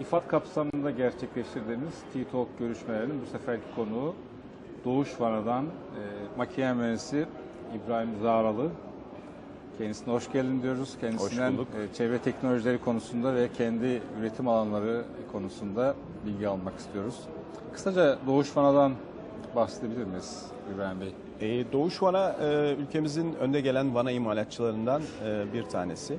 İFAD kapsamında gerçekleştirdiğimiz T-Talk görüşmelerinin bu seferki konuğu Doğuş Vana'dan e, makine mühendisi İbrahim Zaralı. Kendisine hoş geldin diyoruz. Kendisinden e, çevre teknolojileri konusunda ve kendi üretim alanları konusunda bilgi almak istiyoruz. Kısaca Doğuş Vana'dan bahsedebilir miyiz İbrahim Bey? Ee, Doğuş Vana e, ülkemizin önde gelen vana imalatçılarından e, bir tanesi.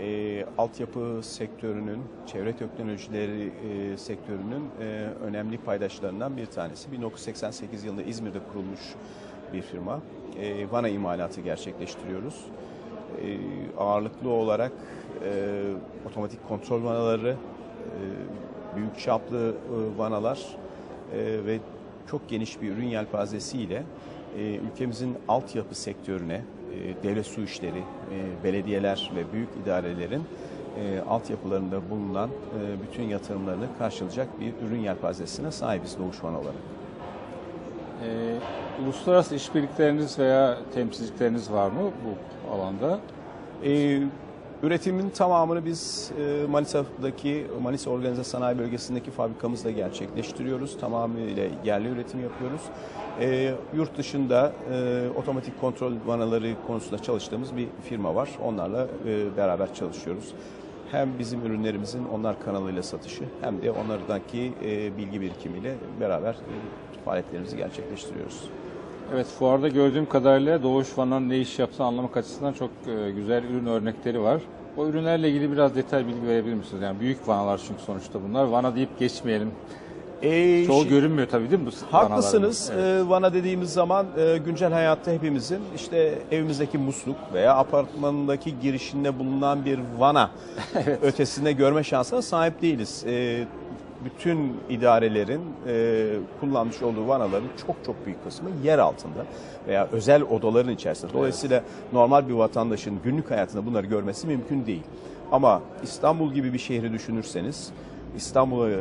E, altyapı sektörünün, çevre teknolojileri e, sektörünün e, önemli paydaşlarından bir tanesi. 1988 yılında İzmir'de kurulmuş bir firma. E, vana imalatı gerçekleştiriyoruz. E, ağırlıklı olarak e, otomatik kontrol vanaları, e, büyük çaplı e, vanalar e, ve çok geniş bir ürün yelpazesiyle e, ülkemizin altyapı sektörüne, e, devlet su işleri, e, belediyeler ve büyük idarelerin e, altyapılarında bulunan e, bütün yatırımlarını karşılayacak bir ürün yelpazesine sahibiz Doğuş Vana olarak. E, uluslararası işbirlikleriniz veya temsilcilikleriniz var mı bu alanda? E, üretimin tamamını biz e, Manisa'daki Manisa Organize Sanayi Bölgesi'ndeki fabrikamızda gerçekleştiriyoruz. Tamamıyla yerli üretim yapıyoruz. E, yurt dışında e, otomatik kontrol vanaları konusunda çalıştığımız bir firma var. Onlarla e, beraber çalışıyoruz. Hem bizim ürünlerimizin onlar kanalıyla satışı hem de onlardaki e, bilgi birikimiyle beraber e, faaliyetlerimizi gerçekleştiriyoruz. Evet, fuarda gördüğüm kadarıyla Doğuş Vana'nın ne iş yaptığını anlamak açısından çok e, güzel ürün örnekleri var. O ürünlerle ilgili biraz detay bilgi verebilir misiniz? Yani büyük vanalar çünkü sonuçta bunlar. Vana deyip geçmeyelim. E, Çoğu şi- görünmüyor tabii değil mi bu? Haklısınız. Evet. Ee, Vana dediğimiz zaman e, güncel hayatta hepimizin işte evimizdeki musluk veya apartmanındaki girişinde bulunan bir vana ötesinde görme şansına sahip değiliz. Ee, bütün idarelerin e, kullanmış olduğu vanaların çok çok büyük kısmı yer altında veya özel odaların içerisinde. Dolayısıyla normal bir vatandaşın günlük hayatında bunları görmesi mümkün değil. Ama İstanbul gibi bir şehri düşünürseniz İstanbul'a e,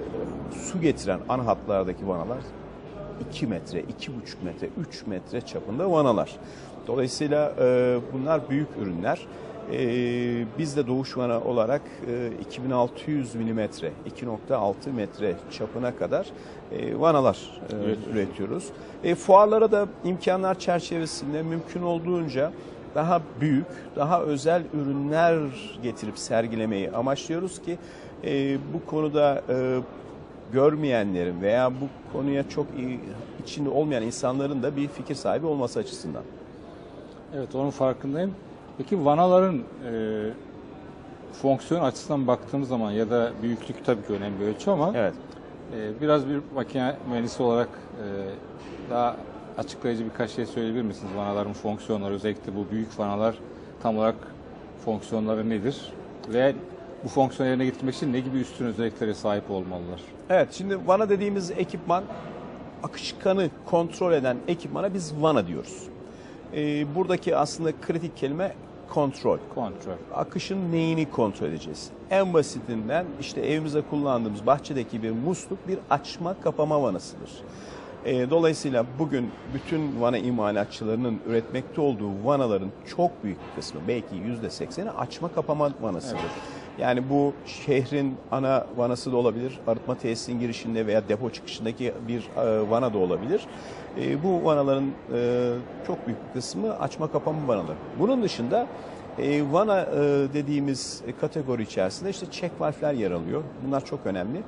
su getiren ana hatlardaki vanalar 2 metre, 2,5 metre, 3 metre çapında vanalar. Dolayısıyla e, bunlar büyük ürünler. E, biz de Doğuş Vana olarak e, 2600 milimetre, 2.6 metre çapına kadar e, vanalar e, Üretiyorsunuz. üretiyoruz. E, fuarlara da imkanlar çerçevesinde mümkün olduğunca daha büyük, daha özel ürünler getirip sergilemeyi amaçlıyoruz ki e, bu konuda e, görmeyenlerin veya bu konuya çok iyi, içinde olmayan insanların da bir fikir sahibi olması açısından. Evet, onun farkındayım. Peki vanaların e, fonksiyon açısından baktığımız zaman ya da büyüklük tabii ki önemli bir ölçü ama Evet. e, biraz bir makine mühendisi olarak e, daha açıklayıcı birkaç şey söyleyebilir misiniz? Vanaların fonksiyonları, özellikle bu büyük vanalar tam olarak fonksiyonları nedir? Ve bu fonksiyonu yerine getirmek için ne gibi üstün özelliklere sahip olmalılar? Evet, şimdi vana dediğimiz ekipman akışkanı kontrol eden ekipmana biz vana diyoruz. E, buradaki aslında kritik kelime kontrol. Kontrol. akışın neyini kontrol edeceğiz? En basitinden işte evimizde kullandığımız bahçedeki bir musluk bir açma kapama vanasıdır. E, dolayısıyla bugün bütün vana imalatçılarının üretmekte olduğu vanaların çok büyük kısmı belki yüzde sekseni açma kapama vanasıdır. Yani bu şehrin ana vanası da olabilir, arıtma tesisinin girişinde veya depo çıkışındaki bir e, vana da olabilir. E, bu vanaların e, çok büyük bir kısmı açma kapama vanaları. Bunun dışında vana dediğimiz kategori içerisinde işte check valfler yer alıyor. Bunlar çok önemli.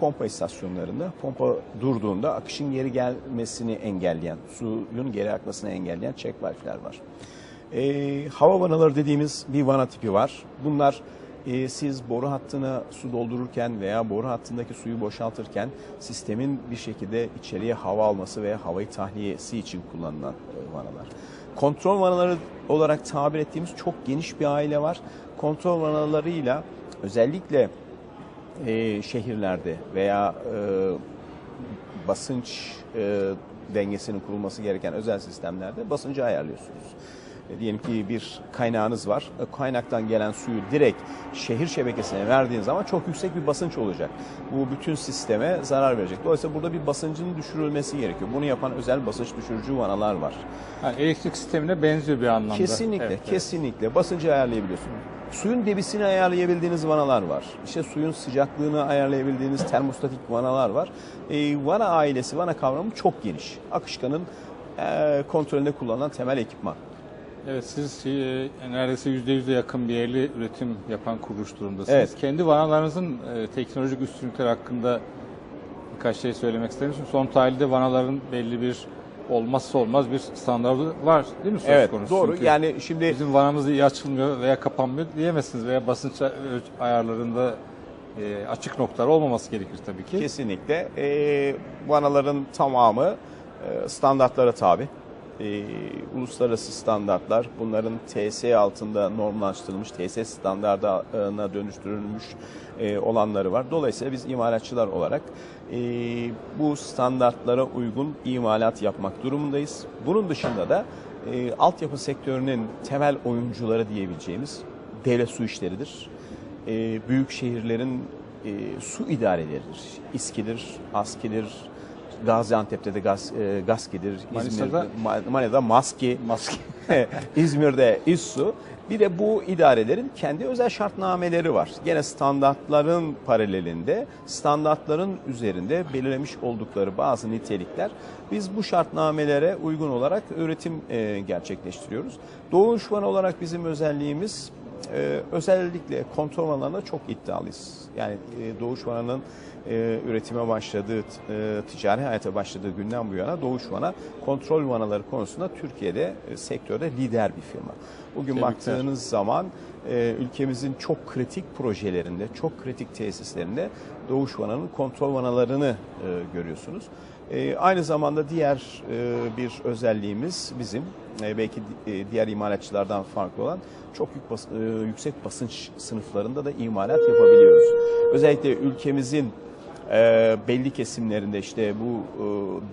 Pompa istasyonlarında pompa durduğunda akışın geri gelmesini engelleyen, suyun geri akmasını engelleyen check valfler var. E, hava vanaları dediğimiz bir vana tipi var. Bunlar e, siz boru hattına su doldururken veya boru hattındaki suyu boşaltırken sistemin bir şekilde içeriye hava alması veya havayı tahliyesi için kullanılan e, vanalar. Kontrol vanaları olarak tabir ettiğimiz çok geniş bir aile var. Kontrol vanalarıyla özellikle e, şehirlerde veya e, basınç e, dengesinin kurulması gereken özel sistemlerde basıncı ayarlıyorsunuz. E, diyelim ki bir kaynağınız var. E, kaynaktan gelen suyu direkt şehir şebekesine verdiğiniz zaman çok yüksek bir basınç olacak. Bu bütün sisteme zarar verecek. Dolayısıyla burada bir basıncın düşürülmesi gerekiyor. Bunu yapan özel basınç düşürücü vanalar var. Yani elektrik sistemine benziyor bir anlamda. Kesinlikle, Evet, evet. kesinlikle. Basıncı ayarlayabiliyorsunuz. Suyun debisini ayarlayabildiğiniz vanalar var. İşte suyun sıcaklığını ayarlayabildiğiniz termostatik vanalar var. E, vana ailesi, vana kavramı çok geniş. Akışkanın e, kontrolünde kullanılan temel ekipman. Evet siz e, neredeyse %100'e yakın bir yerli üretim yapan kuruluş durumdasınız. Evet. Kendi vanalarınızın e, teknolojik üstünlükleri hakkında birkaç şey söylemek isterim. Çünkü son tahlilde vanaların belli bir olmazsa olmaz bir standardı var değil mi söz Evet konusu? doğru. Çünkü Yani şimdi bizim vanamız iyi açılmıyor veya kapanmıyor diyemezsiniz veya basınç ayarlarında e, açık noktalar olmaması gerekir tabii ki. Kesinlikle. E, vanaların tamamı e, standartlara tabi. E, uluslararası standartlar, bunların TS altında normlaştırılmış, TS standartına dönüştürülmüş e, olanları var. Dolayısıyla biz imalatçılar olarak e, bu standartlara uygun imalat yapmak durumundayız. Bunun dışında da e, altyapı sektörünün temel oyuncuları diyebileceğimiz devlet su işleridir. E, büyük şehirlerin e, su idareleridir. İSKİ'dir, ASKİ'dir, Gaziantep'te de Gaz, e, GASKİ'dir, İzmir'de, Ma- Manisa'da MASKİ, Maske. İzmir'de İSSU. Bir de bu idarelerin kendi özel şartnameleri var. Gene standartların paralelinde, standartların üzerinde belirlemiş oldukları bazı nitelikler. Biz bu şartnamelere uygun olarak üretim e, gerçekleştiriyoruz. Doğu olarak bizim özelliğimiz e, özellikle kontrol alanında çok iddialıyız. Yani e, Doğu Şuvan'ın e, üretime başladığı, e, ticari hayata başladığı günden bu yana Doğu Şuvan'a kontrol vanaları konusunda Türkiye'de e, sektörde lider bir firma. Bugün Tebrikler. baktığınız zaman e, ülkemizin çok kritik projelerinde, çok kritik tesislerinde Doğu Şuvan'ın kontrol vanalarını e, görüyorsunuz. E, aynı zamanda diğer e, bir özelliğimiz bizim e, belki e, diğer imalatçılardan farklı olan çok yük bas- e, yüksek basınç sınıflarında da imalat yapabiliyoruz. Özellikle ülkemizin e, belli kesimlerinde işte bu e,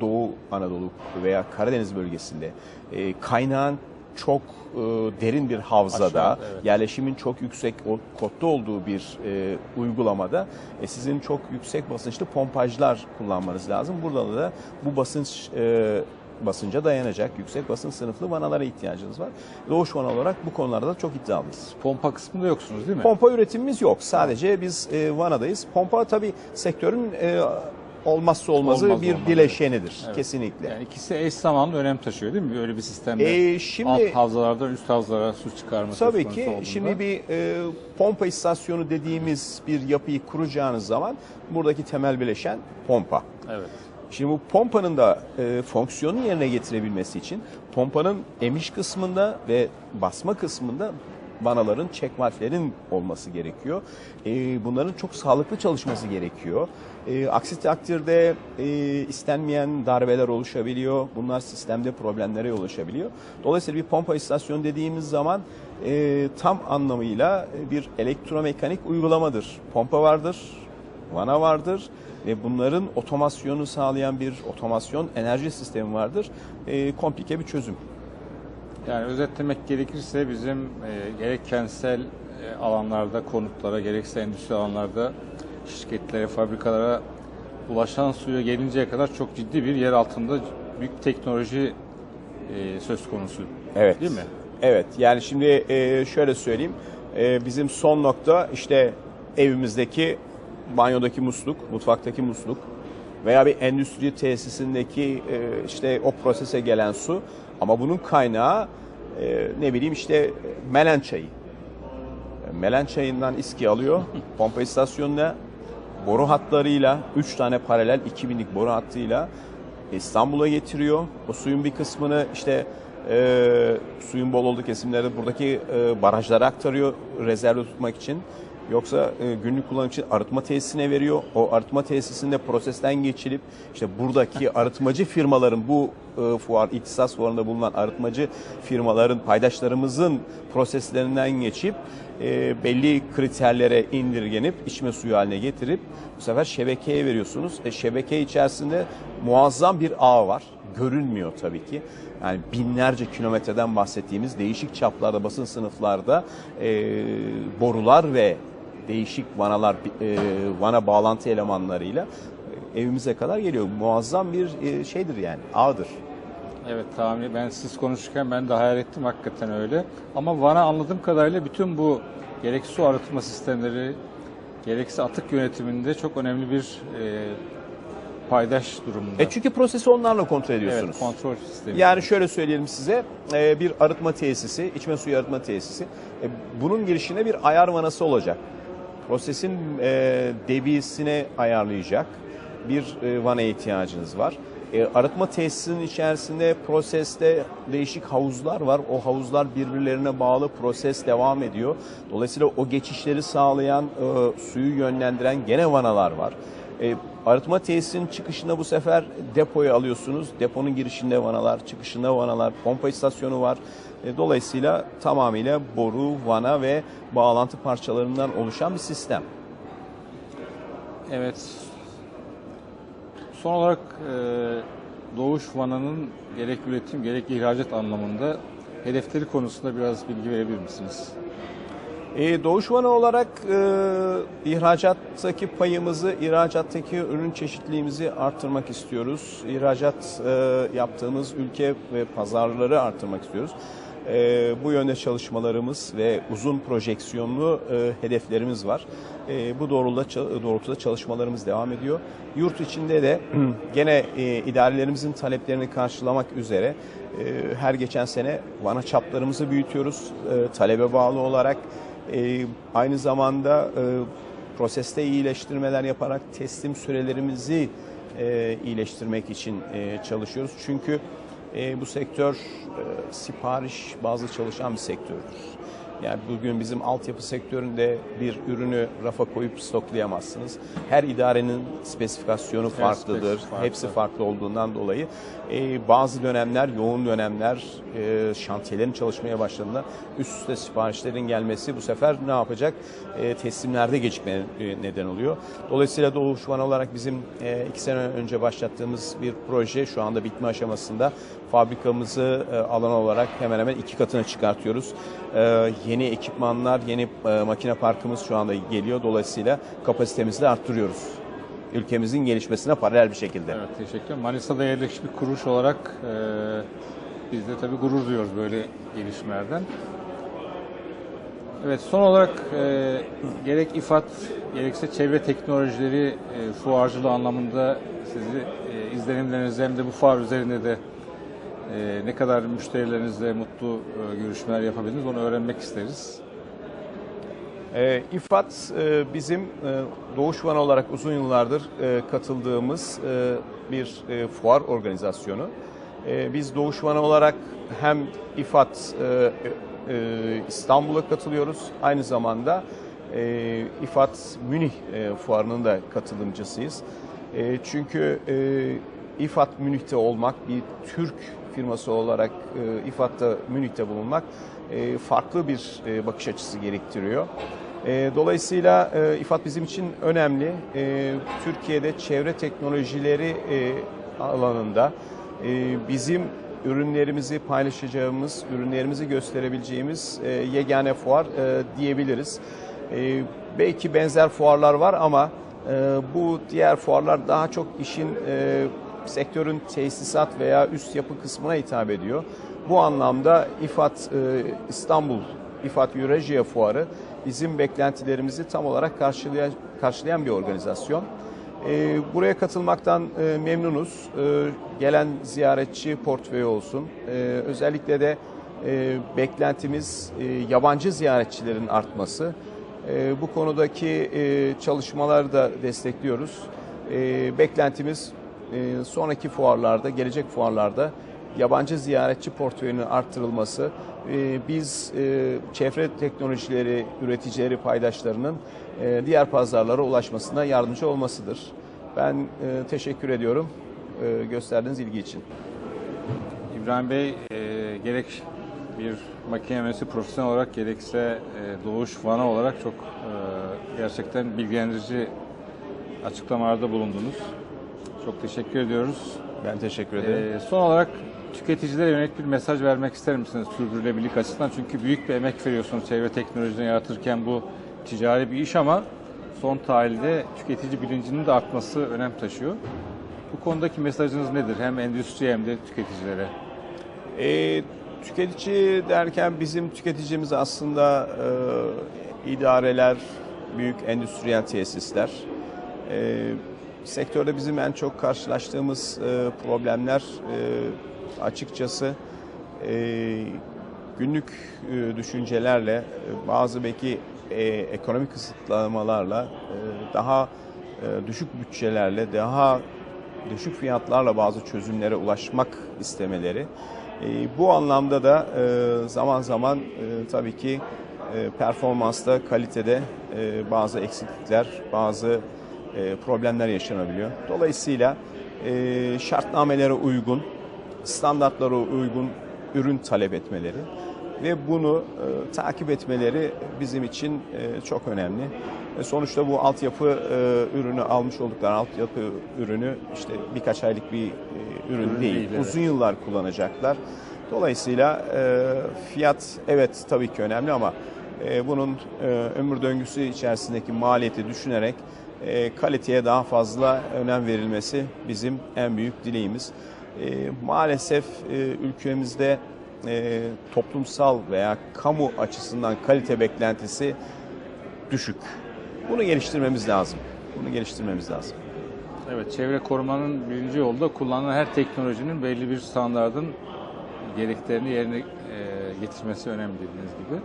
Doğu Anadolu veya Karadeniz bölgesinde e, kaynağın çok e, derin bir havzada, Aşağı, evet. yerleşimin çok yüksek o kodda olduğu bir e, uygulamada e, sizin çok yüksek basınçlı pompajlar kullanmanız lazım. Burada da bu basınç e, basınca dayanacak yüksek basınç sınıflı vanalara ihtiyacınız var. Doğuş vana olarak bu konularda da çok iddialıyız. Pompa kısmında yoksunuz değil mi? Pompa üretimimiz yok. Sadece biz e, vanadayız. Pompa tabii sektörün e, olmazsa olmazı Olmaz bir olmaz, bileşenidir Evet. kesinlikle. Yani ikisi eş zamanlı önem taşıyor değil mi? Böyle bir sistemde E, şimdi alt havzalardan üst havzalara su çıkarma söz Tabii konusu ki olduğunda. şimdi bir e, pompa istasyonu dediğimiz bir yapıyı kuracağınız zaman buradaki temel bileşen pompa. Evet. Şimdi bu pompanın da e, fonksiyonu yerine getirebilmesi için pompanın emiş kısmında ve basma kısmında vanaların, çek valflerin olması gerekiyor. E, bunların çok sağlıklı çalışması gerekiyor. E, aksi takdirde e, istenmeyen darbeler oluşabiliyor. Bunlar sistemde problemlere yol açabiliyor. Dolayısıyla bir pompa istasyonu dediğimiz zaman e, tam anlamıyla bir elektromekanik uygulamadır. Pompa vardır, vana vardır ve bunların otomasyonu sağlayan bir otomasyon enerji sistemi vardır. E, komplike bir çözüm. Yani özetlemek gerekirse bizim e, gerek kentsel e, alanlarda konutlara gerekse endüstri alanlarda şirketlere, fabrikalara ulaşan suya gelinceye kadar çok ciddi bir yer altında büyük teknoloji e, söz konusu. Evet. Değil mi? Evet. Yani şimdi e, şöyle söyleyeyim. E, bizim son nokta işte evimizdeki banyodaki musluk, mutfaktaki musluk veya bir endüstri tesisindeki e, işte o prosese gelen su. Ama bunun kaynağı e, ne bileyim işte melen çayı. Melen çayından iski alıyor pompa istasyonuna boru hatlarıyla 3 tane paralel 2000'lik boru hattıyla İstanbul'a getiriyor. O suyun bir kısmını işte e, suyun bol olduğu kesimlerde buradaki e, barajlara aktarıyor rezervde tutmak için. Yoksa e, günlük kullanım için arıtma tesisine veriyor. O arıtma tesisinde prosesten geçilip işte buradaki arıtmacı firmaların bu e, fuar, ihtisas fuarında bulunan arıtmacı firmaların, paydaşlarımızın proseslerinden geçip e, belli kriterlere indirgenip içme suyu haline getirip bu sefer şebekeye veriyorsunuz. E, şebeke içerisinde muazzam bir ağ var. Görünmüyor tabii ki. Yani binlerce kilometreden bahsettiğimiz değişik çaplarda basın sınıflarda e, borular ve değişik vanalar, e, vana bağlantı elemanlarıyla evimize kadar geliyor. Muazzam bir e, şeydir yani ağdır. Evet tahmin ben siz konuşurken ben de hayal ettim hakikaten öyle. Ama Van'a anladığım kadarıyla bütün bu gerek su arıtma sistemleri gerekse atık yönetiminde çok önemli bir e, paydaş durumunda. E çünkü prosesi onlarla kontrol evet, ediyorsunuz. kontrol sistemi. Yani şöyle söyleyelim size, e, bir arıtma tesisi, içme suyu arıtma tesisi, e, bunun girişine bir ayar vanası olacak. Prosesin e, debisini ayarlayacak bir e, vana ihtiyacınız var. E, arıtma tesisinin içerisinde proseste değişik havuzlar var. O havuzlar birbirlerine bağlı, proses devam ediyor. Dolayısıyla o geçişleri sağlayan, e, suyu yönlendiren gene vanalar var. E, arıtma tesisinin çıkışında bu sefer depoyu alıyorsunuz. Deponun girişinde vanalar, çıkışında vanalar, pompa istasyonu var. E, dolayısıyla tamamıyla boru, vana ve bağlantı parçalarından oluşan bir sistem. Evet. Son olarak e, Doğuş Vana'nın gerek üretim gerek ihracat anlamında hedefleri konusunda biraz bilgi verebilir misiniz? E, Doğuş Vana olarak e, ihracattaki payımızı, ihracattaki ürün çeşitliliğimizi arttırmak istiyoruz. İhracat e, yaptığımız ülke ve pazarları arttırmak istiyoruz. E, bu yönde çalışmalarımız ve uzun projeksiyonlu e, hedeflerimiz var. E, bu doğrultuda, doğrultuda çalışmalarımız devam ediyor. Yurt içinde de gene e, idarelerimizin taleplerini karşılamak üzere e, her geçen sene vana çaplarımızı büyütüyoruz. E, talebe bağlı olarak e, aynı zamanda e, proseste iyileştirmeler yaparak teslim sürelerimizi e, iyileştirmek için e, çalışıyoruz. Çünkü e, bu sektör e, sipariş bazlı çalışan bir sektördür. Yani bugün bizim altyapı sektöründe bir ürünü rafa koyup stoklayamazsınız. Her idarenin spesifikasyonu farklıdır. spesifik farklı. Hepsi farklı olduğundan dolayı e, bazı dönemler, yoğun dönemler e, şantiyelerin çalışmaya başladığında üst üste siparişlerin gelmesi bu sefer ne yapacak? E, teslimlerde gecikme e, neden oluyor. Dolayısıyla Doğu Şuvan olarak bizim e, iki sene önce başlattığımız bir proje şu anda bitme aşamasında. Fabrikamızı e, alan olarak hemen hemen iki katına çıkartıyoruz. E, yeni ekipmanlar, yeni e, makine parkımız şu anda geliyor. Dolayısıyla kapasitemizi de arttırıyoruz. Ülkemizin gelişmesine paralel bir şekilde. Evet teşekkür. Manisa'da yerleşik bir kuruluş olarak e, biz de tabii gurur duyuyoruz böyle gelişmelerden. Evet son olarak e, gerek İFAD gerekse çevre teknolojileri e, fuarcılığı anlamında sizi e, izlenimlerinizi hem de bu fuar üzerinde de e, ne kadar müşterilerinizle mutlu e, görüşmeler yapabildiniz onu öğrenmek isteriz. E, İFAD e, bizim e, Doğuş Van olarak uzun yıllardır e, katıldığımız e, bir e, fuar organizasyonu. E, biz Doğuş Van olarak hem İFAD e, e, İstanbul'a katılıyoruz, aynı zamanda e, İFAD Münih e, fuarının da katılımcısıyız. E, çünkü e, İFAD Münih'te olmak, bir Türk firması olarak e, İFAD'da Münih'te bulunmak e, farklı bir e, bakış açısı gerektiriyor. E, Dolayısıyla e, İFAD bizim için önemli. E, Türkiye'de çevre teknolojileri e, alanında e, bizim ürünlerimizi paylaşacağımız, ürünlerimizi gösterebileceğimiz e, yegane fuar e, diyebiliriz. E, belki benzer fuarlar var ama e, bu diğer fuarlar daha çok işin e, sektörün tesisat veya üst yapı kısmına hitap ediyor. Bu anlamda İFAD e, İstanbul İFAD Eurasia Fuarı bizim beklentilerimizi tam olarak karşılayan, karşılayan bir organizasyon. E, buraya katılmaktan e, memnunuz. E, gelen ziyaretçi portföyü olsun. E, özellikle de e, beklentimiz e, yabancı ziyaretçilerin artması. E, bu konudaki e, çalışmaları da destekliyoruz. E, beklentimiz e, sonraki fuarlarda, gelecek fuarlarda yabancı ziyaretçi portföyünün arttırılması, e, biz e, çevre teknolojileri üreticileri paydaşlarının e, diğer pazarlara ulaşmasına yardımcı olmasıdır. Ben e, teşekkür ediyorum gösterdiğiniz ilgi için. İbrahim Bey gerek bir makine mühendisi profesyonel olarak gerekse Doğuş Van'a olarak çok gerçekten bilgilendirici açıklamalarda bulundunuz. Çok teşekkür ediyoruz. Ben teşekkür ederim. E, son olarak tüketicilere yönelik bir mesaj vermek ister misiniz sürdürülebilirlik açısından? Çünkü büyük bir emek veriyorsunuz çevre teknolojilerini yaratırken bu ticari bir iş ama son tahlilde tüketici bilincinin de artması önem taşıyor. Bu konudaki mesajınız nedir? Hem endüstriye hem de tüketicilere. E, tüketici derken bizim tüketicimiz aslında e, idareler, büyük endüstriyel tesisler. E, sektörde bizim en çok karşılaştığımız e, problemler e, açıkçası e, günlük e, düşüncelerle, e, bazı belki e, ekonomik kısıtlamalarla, e, daha e, düşük bütçelerle, daha düşük fiyatlarla bazı çözümlere ulaşmak istemeleri. E, bu anlamda da e, zaman zaman e, tabii ki e, performansta, kalitede e, bazı eksiklikler, bazı e, problemler yaşanabiliyor. Dolayısıyla e, şartnamelere uygun, standartlara uygun ürün talep etmeleri ve bunu e, takip etmeleri bizim için e, çok önemli. E, sonuçta bu altyapı e, ürünü almış oldukları altyapı ürünü işte birkaç aylık bir e, ürün, Ürün değil. değil, evet. Uzun yıllar kullanacaklar. Dolayısıyla e, fiyat evet tabii ki önemli ama e, bunun e, ömür döngüsü içerisindeki maliyeti düşünerek e, kaliteye daha fazla önem verilmesi bizim en büyük dileğimiz. E, maalesef e, ülkemizde toplumsal veya kamu açısından kalite beklentisi düşük. Bunu geliştirmemiz lazım. Bunu geliştirmemiz lazım. Evet, çevre korumanın birinci yolu da kullanılan her teknolojinin belli bir standardın gereklerini yerine getirmesi önemli dediğiniz gibi.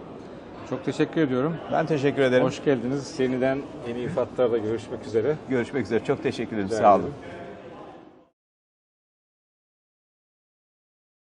Çok teşekkür ediyorum. Ben teşekkür ederim. Hoş geldiniz. Yeniden yeni ifatlarda görüşmek üzere. Görüşmek üzere. Çok teşekkür ederim. Rica Sağ olun. ederim.